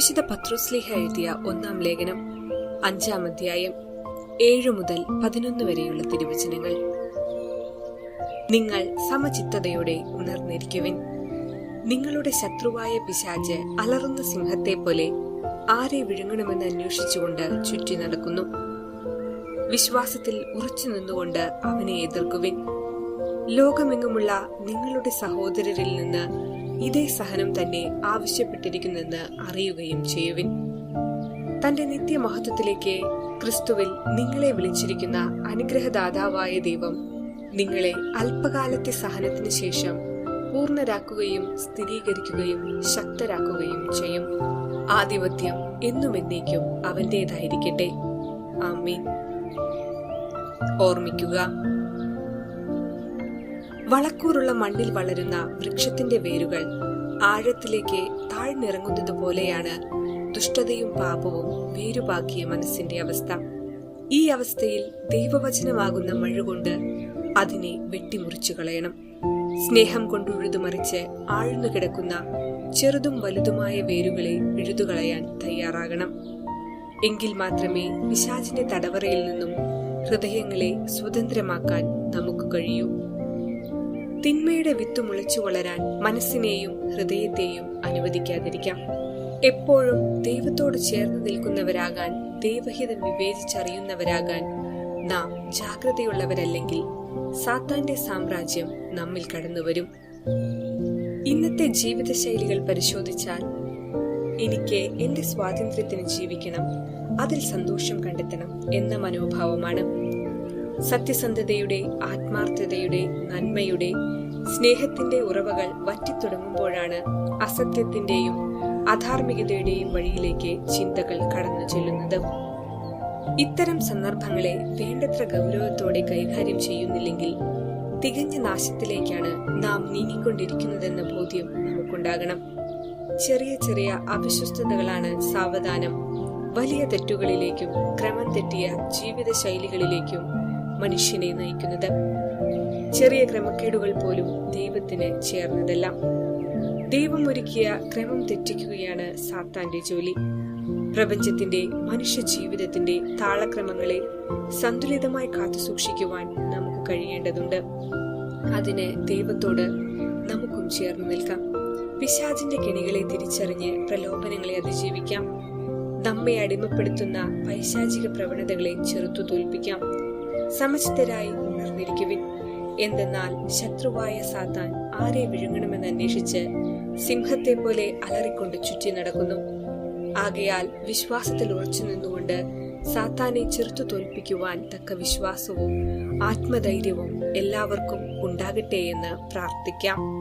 വിശുദ്ധ പത്രോസ്ലിഹ എഴുതിയ ഒന്നാം ലേഖനം അഞ്ചാം അധ്യായം ഏഴ് മുതൽ പതിനൊന്ന് വരെയുള്ള തിരുവചനങ്ങൾ. നിങ്ങൾ സമചിത്തതയോടെ ഉണർന്നിരിക്കുവിൻ. നിങ്ങളുടെ ശത്രുവായ പിശാജ് അലറുന്ന സിംഹത്തെ പോലെ ആരെ വിഴുങ്ങണമെന്ന് അന്വേഷിച്ചുകൊണ്ട് ചുറ്റി നടക്കുന്നു. വിശ്വാസത്തിൽ ഉറച്ചു നിന്നുകൊണ്ട് അവനെ എതിർക്കുവിൻ. ലോകമെങ്ങുമുള്ള നിങ്ങളുടെ സഹോദരരിൽ നിന്ന് ഇതേ സഹനം തന്നെ ആവശ്യപ്പെട്ടിരിക്കുന്നെന്ന് അറിയുകയും ചെയ്യുവിൻ. തന്റെ നിത്യമഹത്വത്തിലേക്ക് ക്രിസ്തുവിൽ നിങ്ങളെ വിളിച്ചിരിക്കുന്ന അനുഗ്രഹദാതാവായ ദൈവം നിങ്ങളെ അല്പകാലത്തെ സഹനത്തിന് ശേഷം പൂർണരാക്കുകയും സ്ഥിരീകരിക്കുകയും ശക്തരാക്കുകയും ചെയ്യും. ആധിപത്യം എന്നും എന്നേക്കും അവന്റേതായിരിക്കട്ടെ. ആമീൻ. ഓർമ്മിക്കുക വളക്കൂറുള്ള മണ്ണിൽ വളരുന്ന വൃക്ഷത്തിന്റെ വേരുകൾ ആഴത്തിലേക്ക് താഴ്ന്നിറങ്ങുന്നത് പോലെയാണ് ദുഷ്ടതയും പാപവും വേരുപാക്കിയ മനസ്സിന്റെ അവസ്ഥ. ഈ അവസ്ഥയിൽ ദൈവവചനമാകുന്ന മഴുകൊണ്ട് അതിനെ വെട്ടിമുറിച്ചു കളയണം. സ്നേഹം കൊണ്ട് ഉഴുതുമറിച്ച് ആഴ്ന്നു കിടക്കുന്ന ചെറുതും വലുതുമായ വേരുകളെ പിഴുതുകളയാൻ തയ്യാറാകണം. എങ്കിൽ മാത്രമേ പിശാചിന്റെ തടവറയിൽ നിന്നും ഹൃദയങ്ങളെ സ്വതന്ത്രമാക്കാൻ നമുക്ക് കഴിയൂ. തിന്മയുടെ വിത്ത് മുളച്ചു വളരാൻ മനസ്സിനെയും ഹൃദയത്തെയും അനുവദിക്കാതിരിക്കാം. എപ്പോഴും ദൈവത്തോട് ചേർന്ന് നിൽക്കുന്നവരാകാൻ ദൈവഹിതം വിവേചിച്ചറിയുന്നവരാകാൻ നാം ജാഗ്രതയുള്ളവരല്ലെങ്കിൽ സാത്താന്റെ സാമ്രാജ്യം നമ്മിൽ കടന്നുവരും. ഇന്നത്തെ ജീവിതശൈലികൾ പരിശോധിച്ചാൽ എനിക്ക് എന്റെ സ്വാതന്ത്ര്യത്തിന് ജീവിക്കണം അതിൽ സന്തോഷം കണ്ടെത്തണം എന്ന മനോഭാവമാണ് സത്യസന്ധതയുടെ ആത്മാർത്ഥതയുടെ നന്മയുടെ സ്നേഹത്തിന്റെ ഉറവകൾ വറ്റിത്തുടങ്ങുമ്പോഴാണ് അസത്യത്തിന്റെയും അധാർമികതയുടെയും വഴിയിലേക്ക് ചിന്തകൾ കടന്നു ചെല്ലുന്നത്. ഇത്തരം സന്ദർഭങ്ങളെ വേണ്ടത്ര ഗൗരവത്തോടെ കൈകാര്യം ചെയ്യുന്നില്ലെങ്കിൽ തികഞ്ഞ നാശത്തിലേക്കാണ് നാം നീങ്ങിക്കൊണ്ടിരിക്കുന്നതെന്ന ബോധ്യം നമുക്കുണ്ടാകണം. ചെറിയ ചെറിയ അവിശ്വസ്തതകളാണ് സാവധാനം. വലിയ തെറ്റുകളിലേക്കും ക്രമം തെറ്റിയ ജീവിത ശൈലികളിലേക്കും മനുഷ്യനെ നയിക്കുന്നത്. ചെറിയ ക്രമക്കേടുകൾ പോലും ദൈവത്തിന് ചേർന്നതല്ല. ദൈവം ഒരുക്കിയ ക്രമം തെറ്റിക്കുകയാണ് സാത്താന്റെ ജോലി. പ്രപഞ്ചത്തിന്റെ മനുഷ്യ ജീവിതത്തിന്റെ താളക്രമങ്ങളെ സന്തുലിതമായി കാത്തുസൂക്ഷിക്കുവാൻ നമുക്ക് കഴിയേണ്ടതുണ്ട്. അതിന് ദൈവത്തോട് നമുക്കും ചേർന്ന് നിൽക്കാം. പിശാചിന്റെ കെണികളെ തിരിച്ചറിഞ്ഞ് പ്രലോഭനങ്ങളെ അതിജീവിക്കാം. നമ്മെ അടിമപ്പെടുത്തുന്ന പൈശാചിക പ്രവണതകളെ ചെറുത്തു തോൽപ്പിക്കാം. സമചിത്തരായി ഉണർന്നിരിക്കുവിൻ. എന്തെന്നാൽ ശത്രുവായ സാത്താൻ ആരെ വിഴുങ്ങണമെന്ന് അന്വേഷിച്ച് സിംഹത്തെ പോലെ അലറിക്കൊണ്ട് ചുറ്റി നടക്കുന്നു. ആകയാൽ വിശ്വാസത്തിൽ ഉറച്ചു നിന്നുകൊണ്ട് സാത്താനെ ചെറുത്തു തോൽപ്പിക്കുവാൻ തക്ക വിശ്വാസവും ആത്മധൈര്യവും എല്ലാവർക്കും ഉണ്ടാകട്ടെ എന്ന് പ്രാർത്ഥിക്കാം.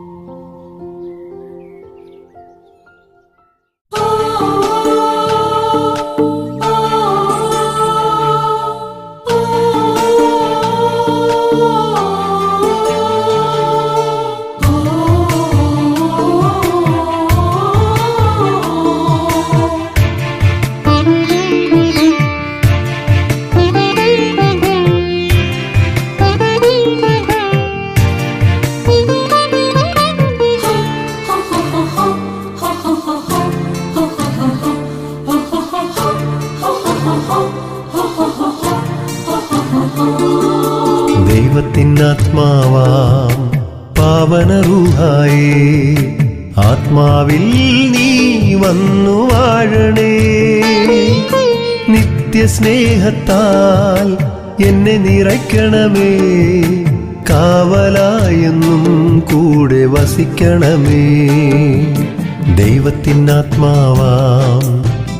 ദൈവത്തിനാത്മാവാം പാവനറുഹായേ ആത്മാവിൽ നീ വന്നു വാഴണേ. നിത്യസ്നേഹത്താൽ എന്നെ നിറയ്ക്കണമേ. കാവലായെന്നും കൂടെ വസിക്കണമേ. ദൈവത്തിനാത്മാവാം.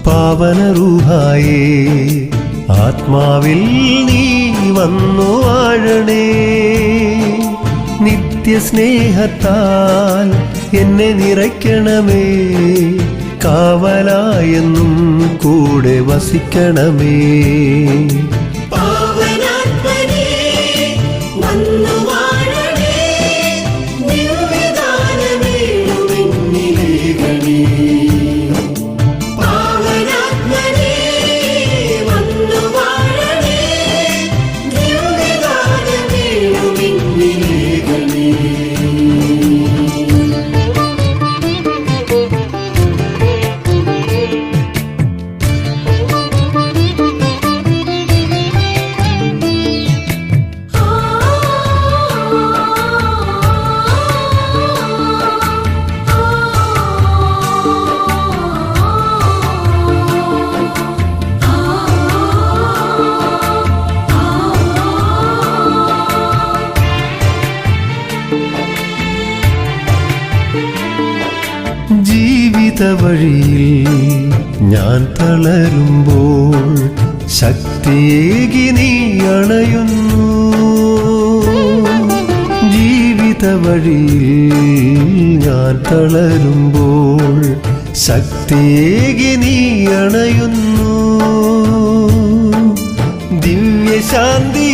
പാവനറുഹായേ ആത്മാവിൽ നീ വന്നു വാഴണേ. നിത്യസ്നേഹത്താൽ എന്നെ നിറയ്ക്കണമേ. കാവലായെന്നും കൂടെ വസിക്കണമേ. ജീവിത വഴിയിൽ ഞാൻ തളരുമ്പോൾ ശക്തിയേകി നീ അണയുന്നു. ജീവിത വഴിയിൽ ഞാൻ തളരുമ്പോൾ ശക്തിയേകി നീ അണയുന്നു. ദിവ്യശാന്തിയാൽ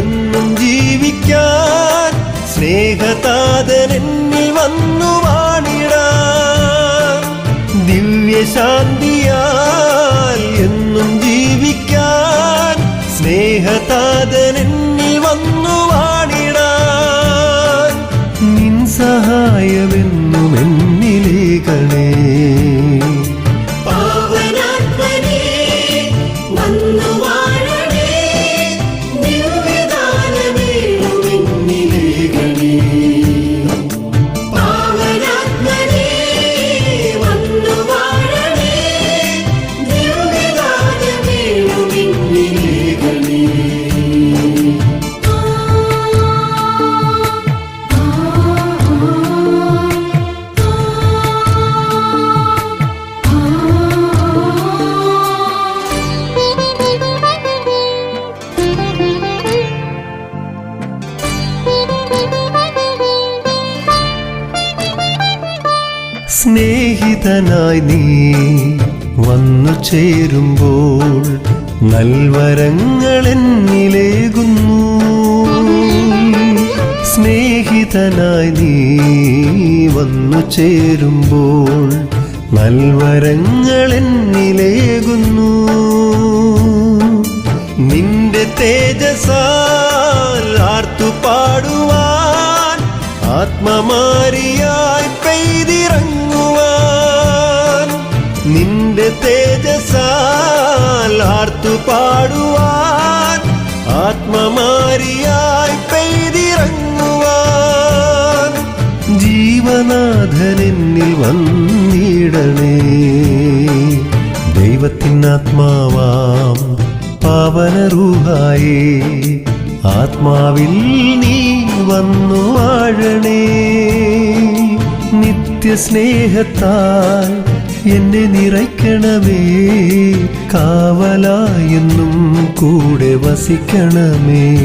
എന്നും ജീവിക്കാൻ സ്നേഹതാതൻ വന്നു വന്നു ദിവ്യശാന്തിയാൽ എന്നും ജീവിക്കാൻ സ്നേഹതാതൻ വന്നു വാണിടാൻ നിൻ സഹായമെന്നും എന്നിലേക്കണേ സ്നേഹിതനായി നീ വന്നു ചേരുമ്പോൾ നൽവരങ്ങൾ എന്നിലേകുന്നു സ്നേഹിതനായി നീ വന്നു ചേരുമ്പോൾ നൽവരങ്ങൾ എന്നിലേകുന്നു നിന്റെ തേജസാൽ ആർത്തു പാടുവാൻ ആത്മമാരിയായി നിന്റെ തേജസാൽ ആർത്തു പാടുവാൻ ആത്മമാരിയായി പെയ്തിറങ്ങുവാൻ. ജീവനാഥനെന്നിൽ വന്നിടണേ. ദൈവത്തിൻ ആത്മാവാം പാവനറൂഹായേ ആത്മാവിൽ നീ വന്നു വാഴണേ. നിത്യസ്നേഹത്താൽ എന്നെ നിറയ്ക്കണമേ. കാവലായെന്നും കൂടെ വസിക്കണമേ.